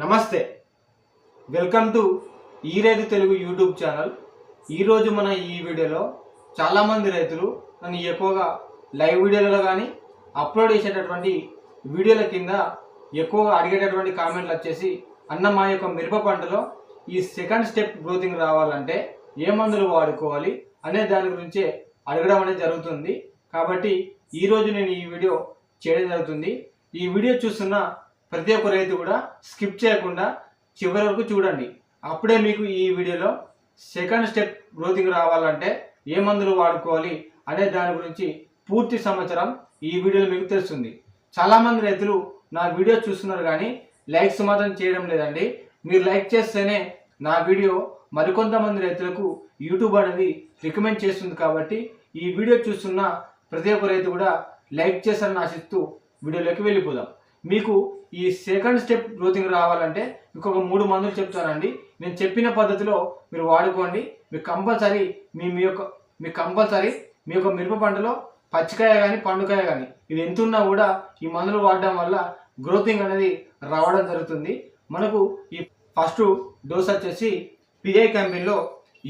నమస్తే. Welcome to ఈ రైతు తెలుగు యూట్యూబ్ ఛానల్. ఈరోజు మన ఈ వీడియోలో చాలామంది రైతులు నన్ను ఎక్కువగా లైవ్ వీడియోలలో కానీ అప్లోడ్ చేసేటటువంటి వీడియోల కింద ఎక్కువగా అడిగేటటువంటి కామెంట్లు వచ్చేసి అన్న మా యొక్క మిరప పంటలో ఈ సెకండ్ స్టెప్ గ్రోతింగ్ రావాలంటే ఏ మందులు వాడుకోవాలి అనే దాని గురించే అడగడం అనేది జరుగుతుంది. కాబట్టి ఈరోజు నేను ఈ వీడియో చేయడం జరుగుతుంది. ఈ వీడియో చూస్తున్న ప్రతి ఒక్క రైతు కూడా స్కిప్ చేయకుండా చివరి వరకు చూడండి. అప్పుడే మీకు ఈ వీడియోలో సెకండ్ స్టెప్ గ్రోతింగ్ రావాలంటే ఏ మందులు వాడుకోవాలి అనే దాని గురించి పూర్తి సమాచారం ఈ వీడియోలో మీకు తెలుస్తుంది. చాలామంది రైతులు నా వీడియో చూస్తున్నారు కానీ లైక్స్ మాత్రం చేయడం లేదండి. మీరు లైక్ చేస్తేనే నా వీడియో మరికొంతమంది రైతులకు యూట్యూబ్ అనేది రికమెండ్ చేస్తుంది కాబట్టి ఈ వీడియో చూస్తున్న ప్రతి ఒక్క రైతు కూడా లైక్ చేశారని ఆశిస్తూ వీడియోలోకి వెళ్ళిపోదాం. మీకు ఈ సెకండ్ స్టెప్ గ్రోతింగ్ రావాలంటే మీకు ఒక మూడు మందులు చెప్తానండి నేను చెప్పిన పద్ధతిలో మీరు వాడుకోండి. మీకు కంపల్సరీ మీ మీ యొక్క మీకు కంపల్సరీ మీ యొక్క మిరప పంటలో పచ్చికాయ కానీ పండుకాయ కానీ ఇది ఎంత ఉన్నా కూడా ఈ మందులు వాడడం వల్ల గ్రోతింగ్ అనేది రావడం జరుగుతుంది. మనకు ఈ ఫస్ట్ డోస్ వచ్చేసి పిఐ కంపెనీలో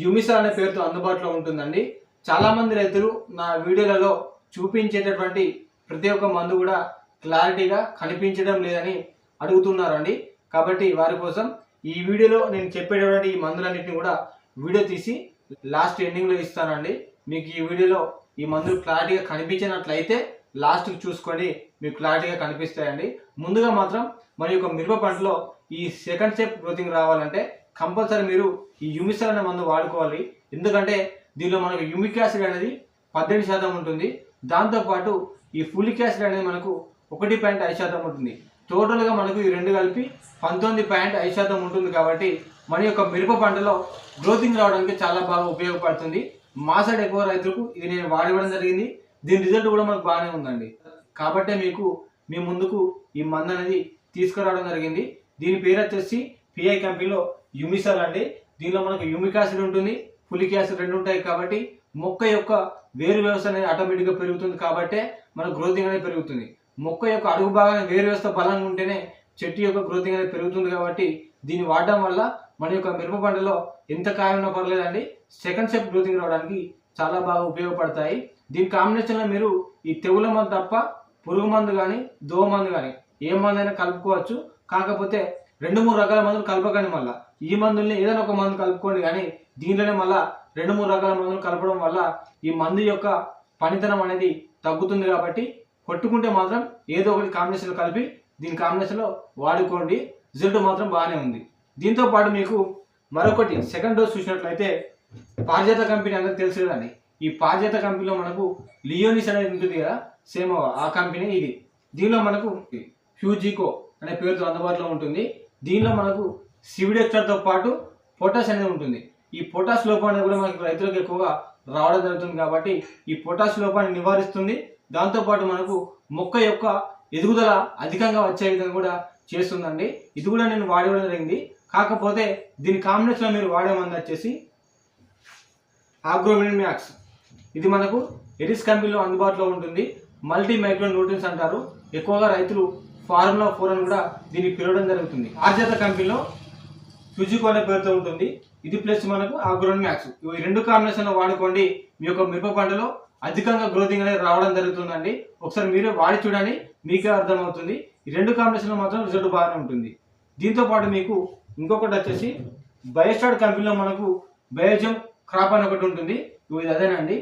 యుమిసా అనే పేరుతో అందుబాటులో ఉంటుందండి. చాలామంది రైతులు నా వీడియోలలో చూపించేటటువంటి ప్రతి ఒక్క మందు కూడా క్లారిటీగా కనిపించడం లేదని అడుగుతున్నారండి. కాబట్టి వారి కోసం ఈ వీడియోలో నేను చెప్పేటటువంటి ఈ మందులన్నింటినీ కూడా వీడియో తీసి లాస్ట్ ఎండింగ్లో ఇస్తానండి. మీకు ఈ వీడియోలో ఈ మందులు క్లారిటీగా కనిపించినట్లయితే లాస్ట్కి చూసుకొని మీకు క్లారిటీగా కనిపిస్తాయండి. ముందుగా మాత్రం మన యొక్క మిరప పంటలో ఈ సెకండ్ స్టెప్ గ్రోతింగ్ రావాలంటే కంపల్సరీ మీరు ఈ యుమిసల్ అనే మందు వాడుకోవాలి. ఎందుకంటే దీనిలో మనకు యుమిక్ యాసిడ్ అనేది పద్దెనిమిది శాతం ఉంటుంది. దాంతోపాటు ఈ ఫులిక్ యాసిడ్ అనేది మనకు ఒకటి పాయింట్ ఐదు శాతం ఉంటుంది. టోటల్గా మనకు ఈ రెండు కలిపి పంతొమ్మిది పాయింట్ ఐదు శాతం ఉంటుంది కాబట్టి మన యొక్క మిరప పంటలో గ్రోతింగ్ రావడానికి చాలా బాగా ఉపయోగపడుతుంది. మా సైడ్ ఎక్కువ రైతులకు ఇది నేను వాడివ్వడం జరిగింది. దీని రిజల్ట్ కూడా మనకు బాగానే ఉందండి. కాబట్టే మీకు మీ ముందుకు ఈ మందు అనేది తీసుకురావడం జరిగింది. దీని పేరు వచ్చేసి పిఐ కంపెనీలో యుమిసల్ అండి. దీనిలో మనకు యూమిక్ యాసిడ్ ఉంటుంది పులిక్ యాసిడ్ రెండు ఉంటాయి కాబట్టి మొక్క యొక్క వేరు వ్యవస్థ అనేది ఆటోమేటిక్గా పెరుగుతుంది కాబట్టే మన గ్రోతింగ్ అనేది పెరుగుతుంది. మొక్క యొక్క అడుగు భాగాన్ని వేరు వేస్తే బలంగా ఉంటేనే చెట్టు యొక్క గ్రోతింగ్ అనేది పెరుగుతుంది కాబట్టి దీన్ని వాడడం వల్ల మన యొక్క మిరప పంటలో ఎంత కాయ ఉన్నా పర్లేదండి సెకండ్ స్టెప్ గ్రోతింగ్ రావడానికి చాలా బాగా ఉపయోగపడతాయి. దీని కాంబినేషన్లో మీరు ఈ తెగుల మందు తప్ప పురుగు మందు కానీ దోమ మందు కానీ ఏ మందు అయినా కలుపుకోవచ్చు. కాకపోతే రెండు మూడు రకాల మందులు కలపకండి మళ్ళీ. ఈ మందుల్ని ఏదైనా ఒక మందు కలుపుకోండి కానీ దీంట్లోనే మళ్ళీ రెండు మూడు రకాల మందులు కలపడం వల్ల ఈ మందు యొక్క పనితనం అనేది తగ్గుతుంది కాబట్టి కొట్టుకుంటే మాత్రం ఏదో ఒకటి కాంబినేషన్లో కలిపి దీని కాంబినేషన్లో వాడుకోండి. రిజల్ట్ మాత్రం బాగానే ఉంది. దీంతో పాటు మీకు మరొకటి సెకండ్ డోస్ చూసినట్లయితే పారిజాత కంపెనీ అందరికి తెలుసు కదండి ఈ పారిజాత కంపెనీలో మనకు లియోనిస్ అనేది ఉంటుంది కదా సేమ్ ఆ కంపెనీ ఇది. దీనిలో మనకు ఫ్యూజికో అనే పేరుతో అందుబాటులో ఉంటుంది. దీనిలో మనకు సివిడెక్టర్తో పాటు పొటాష్ అనేది ఉంటుంది. ఈ పొటాష్ లోపం అనేది కూడా మనకు రైతులకు ఎక్కువగా రావడం జరుగుతుంది కాబట్టి ఈ పొటాష్ లోపాన్ని నివారిస్తుంది. దాంతోపాటు మనకు మొక్క యొక్క ఎదుగుదల అధికంగా వచ్చే విధంగా కూడా చేస్తుందండి. ఇది కూడా నేను వాడడం జరిగింది. కాకపోతే దీని కాంబినేషన్లో మీరు వాడే మంది వచ్చేసి ఆగ్రోమిన్ మ్యాక్స్ ఇది మనకు ఎడిస్ కంపెనీలో అందుబాటులో ఉంటుంది. మల్టీ మైక్రో న్యూట్రియన్స్ అంటారు. ఎక్కువగా రైతులు ఫార్ములా ఫోర్ అని కూడా దీన్ని పిలవడం జరుగుతుంది. ఆర్జత కంపెనీలో సుజుకో అనే పేరుతో ఉంటుంది. ఇది ప్లస్ మనకు ఆగ్రోన్ మ్యాక్స్ ఈ రెండు కాంబినేషన్లో వాడుకోండి. మీ యొక్క మిరప పంటలో అధికంగా గ్రోతింగ్ అనేది రావడం జరుగుతుందండి. ఒకసారి మీరే వాడి చూడండి మీకే అర్థమవుతుంది. ఈ రెండు కాంబినేషన్లో మాత్రం రిజల్ట్ బాగానే ఉంటుంది. దీంతో పాటు మీకు ఇంకొకటి వచ్చేసి బయోస్టార్ట్ కంపెనీలో మనకు బయోజమ్ క్రాప్ అని ఒకటి ఉంటుంది. ఇది అదేనండి.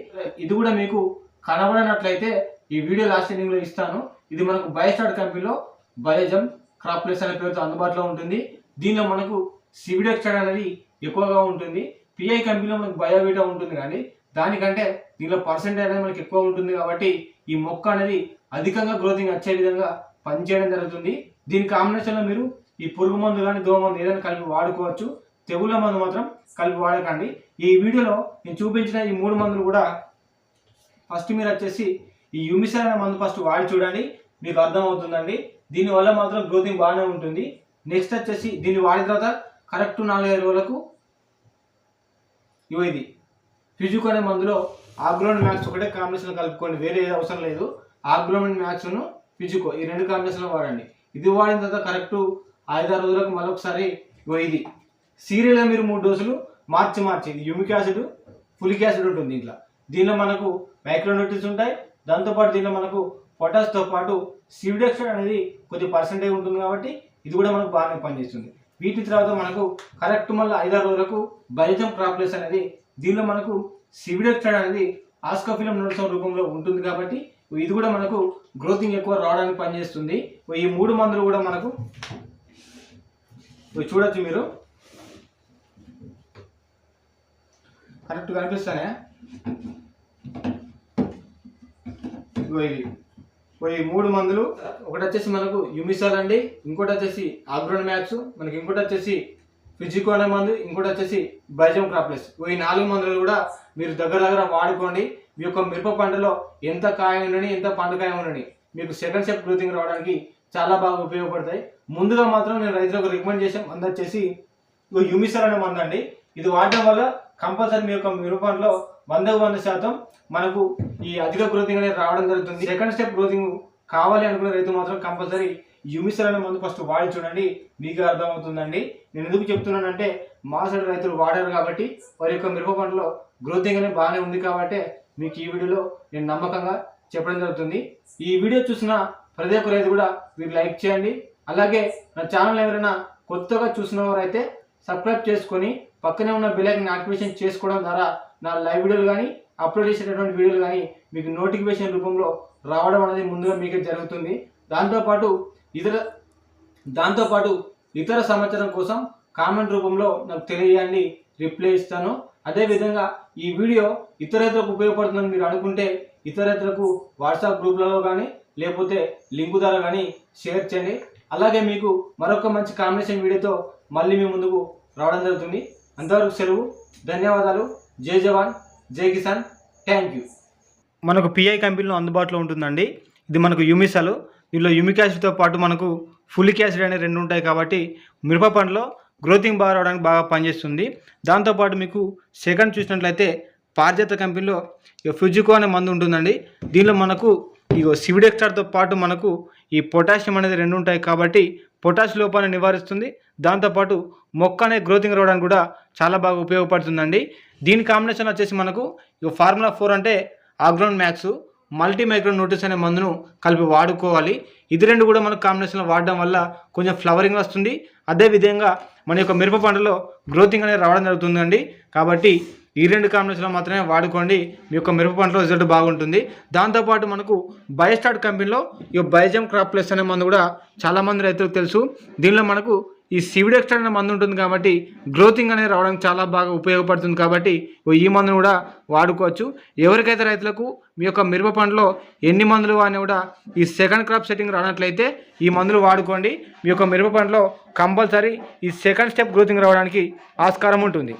ఇది కూడా మీకు కనబడినట్లయితే ఈ వీడియో లాస్ట్ ఎండింగ్లో ఇస్తాను. ఇది మనకు బయోస్టార్ట్ కంపెనీలో బయోజమ్ క్రాప్ ప్లేస్ అనే పేరుతో అందుబాటులో ఉంటుంది. దీనిలో మనకు సివిడెక్సైడ్ అనేది ఎక్కువగా ఉంటుంది. పిఐ కంపెనీలో మనకు బయోవీటా ఉంటుంది కానీ దానికంటే దీనిలో పర్సెంటేజ్ అనేది మనకి ఎక్కువ ఉంటుంది కాబట్టి ఈ మొక్క అనేది అధికంగా గ్రోతింగ్ వచ్చే విధంగా పనిచేయడం జరుగుతుంది. దీని కాంబినేషన్లో మీరు ఈ పురుగు మందు కానీ దోమ మందు ఏదైనా కలిపి వాడుకోవచ్చు. తెగుళ్ళ మందు మాత్రం కలిపి వాడకండి. ఈ వీడియోలో నేను చూపించిన ఈ మూడు మందులు కూడా ఫస్ట్ మీరు వచ్చేసి ఈ యుమిసర్ అనే మందు ఫస్ట్ వాడి చూడండి. మీకు అర్థమవుతుందండి. దీనివల్ల మాత్రం గ్రోతింగ్ బాగానే ఉంటుంది. నెక్స్ట్ వచ్చేసి దీన్ని వాడిన తర్వాత కరెక్ట్ నాలుగైదు రోజులకు ఇగో ఇది. ఫిజుక్ అనే మందులో ఆగ్రోన్ మ్యాక్స్ ఒకటే కాంబినేషన్ కలుపుకోండి వేరే ఏది అవసరం లేదు. ఆగ్రోమిన్ మ్యాక్స్ను ఫిజుకో ఈ రెండు కాంబినేషన్లు వాడండి. ఇది వాడిన తర్వాత కరెక్ట్ ఐదారు రోజులకు మరొకసారి ఇది సీరియల్గా మీరు మూడు డోసులు మార్చి మార్చి ఇది యూమిక్ యాసిడ్ ఫులిక్ యాసిడ్ ఉంటుంది దీంట్లో. దీనిలో మనకు మైక్రోన్యూట్రిన్స్ ఉంటాయి. దాంతోపాటు దీనిలో మనకు పొటాస్తో పాటు సివిడెక్సైడ్ అనేది కొద్ది పర్సెంటేజ్ ఉంటుంది కాబట్టి ఇది కూడా మనకు బాగానే పనిచేస్తుంది. వీటి తర్వాత మనకు కరెక్ట్ మళ్ళీ ఐదారు రోజులకు బలితం క్రాప్లెస్ అనేది దీనిలో మనకు సివిడెక్సైడ్ అనేది ఆస్కోఫిలం నోట్సం రూపంలో ఉంటుంది కాబట్టి ఇది కూడా మనకు గ్రోతింగ్ ఎక్కువ రావడానికి పనిచేస్తుంది. ఈ మూడు మందులు కూడా మనకు చూడొచ్చు మీరు. కరెక్ట్ కనిపిస్తానే? ఇవి ఈ మూడు మందులు ఒకటి వచ్చేసి మనకు యుమిసాల్ అండి ఇంకోటి వచ్చేసి ఆగ్రోన్ మ్యాక్స్ మనకి ఇంకోటి వచ్చేసి ఫిజికో అనే మందు ఇంకోటి వచ్చేసి బైజం క్రాప్లెస్. ఈ నాలుగు మందులు కూడా మీరు దగ్గర దగ్గర వాడుకోండి. మీ యొక్క మిరప పంటలో ఎంత కాయ ఉండని ఎంత పండు కాయ ఉండని మీకు సెకండ్ స్టెప్ గ్రోతింగ్ రావడానికి చాలా బాగా ఉపయోగపడతాయి. ముందుగా మాత్రం నేను రైతులకు రికమెండ్ చేసాం మందు వచ్చేసి ఇగో యుమిసర్ అనే మందు అండి. ఇది వాడడం వల్ల కంపల్సరీ మీ యొక్క మిరప పంటలో వందకు వంద శాతం మనకు ఈ అధిక గ్రోతింగ్ అనేది రావడం జరుగుతుంది. సెకండ్ స్టెప్ గ్రోతింగ్ కావాలి అనుకునే రైతు మాత్రం కంపల్సరీ యుమిసర్ అనే మందు ఫస్ట్ వాడి చూడండి మీకు అర్థమవుతుందండి. నేను ఎందుకు చెప్తున్నానంటే మా సైడ్ రైతులు వాడారు కాబట్టి వారి యొక్క మిరప పంటలో గ్రోతింగ్ అనేది బాగానే ఉంది కాబట్టి మీకు ఈ వీడియోలో నేను నమ్మకంగా చెప్పడం జరుగుతుంది. ఈ వీడియో చూసిన ప్రతి ఒక్క రైతు కూడా మీరు లైక్ చేయండి. అలాగే నా ఛానల్ ఎవరైనా కొత్తగా చూసిన వారైతే సబ్స్క్రైబ్ చేసుకొని పక్కనే ఉన్న బెల్ యాక్టివేషన్ చేసుకోవడం ద్వారా నా లైవ్ వీడియోలు కానీ అప్లోడ్ చేసేటటువంటి వీడియోలు కానీ మీకు నోటిఫికేషన్ రూపంలో రావడం అనేది ముందుగా మీకే జరుగుతుంది. దాంతోపాటు ఇతర దాంతోపాటు ఇతర సమాచారం కోసం కామెంట్ రూపంలో నాకు తెలియజేయండి రిప్లై ఇస్తాను. అదేవిధంగా ఈ వీడియో ఇతరేతరకు ఉపయోగపడుతుందని మీరు అనుకుంటే ఇతరేతరకు వాట్సాప్ గ్రూప్లలో కానీ లేకపోతే లింకు ద్వారా కానీ షేర్ చేయండి. అలాగే మీకు మరొక మంచి కాంబినేషన్ వీడియోతో మళ్ళీ మీ ముందుకు రావడం జరుగుతుంది. అంతవరకు సెలవు ధన్యవాదాలు. జై జవాన్ జై కిసాన్. Thank you. మనకు పిఐ కంపెనీలో అందుబాటులో ఉంటుందండి. ఇది మనకు యుమిసలు దీనిలో యుమిక్ యాసిడ్తో పాటు మనకు ఫులిక్ యాసిడ్ అనే రెండు ఉంటాయి కాబట్టి మిరప పంటలో గ్రోతింగ్ బాగా రావడానికి బాగా పనిచేస్తుంది. దాంతోపాటు మీకు సెకండ్ చూసినట్లయితే పారిజాత కంపెనీలో ఇక ఫ్యూజికో అనే మందు ఉంటుందండి. దీనిలో మనకు ఇక సివిడెక్స్టార్తో పాటు మనకు ఈ పొటాషియం అనేది రెండు ఉంటాయి కాబట్టి పొటాష్ లోపాన్ని నివారిస్తుంది. దాంతోపాటు మొక్క అనే గ్రోతింగ్ రావడానికి కూడా చాలా బాగా ఉపయోగపడుతుందండి. దీని కాంబినేషన్ వచ్చేసి మనకు ఇక ఫార్ములా ఫోర్ అంటే Agron max. Multi micro nutrients అనే మందును కలిపి వాడుకోవాలి. ఇది రెండు కూడా మనకు కాంబినేషన్లో వాడడం వల్ల కొంచెం ఫ్లవరింగ్ వస్తుంది. అదేవిధంగా మన యొక్క మిరప పంటలో గ్రోతింగ్ అనేది రావడం జరుగుతుందండి. కాబట్టి ఈ రెండు కాంబినేషన్లో మాత్రమే వాడుకోండి. మీ యొక్క మిరప పంటలో రిజల్ట్ బాగుంటుంది. దాంతోపాటు మనకు బయోస్టార్ట్ కంపెనీలో ఈ బయోజమ్ క్రాప్ ప్లస్ అనే మందు కూడా చాలామంది రైతులకు తెలుసు. దీనిలో మనకు ఈ సివిడెక్స్ట్రా అనే మందు ఉంటుంది కాబట్టి గ్రోతింగ్ అనేది రావడానికి చాలా బాగా ఉపయోగపడుతుంది కాబట్టి ఈ మందును కూడా వాడుకోవచ్చు. ఎవరికైతే రైతులకు మీ యొక్క మిరప పంటలో ఎన్ని మందులు అని కూడా ఈ సెకండ్ క్రాప్ సెట్టింగ్ రానట్లయితే ఈ మందులు వాడుకోండి. మీ యొక్క మిరప పంటలో కంపల్సరీ ఈ సెకండ్ స్టెప్ గ్రోతింగ్ రావడానికి ఆస్కారం ఉంటుంది.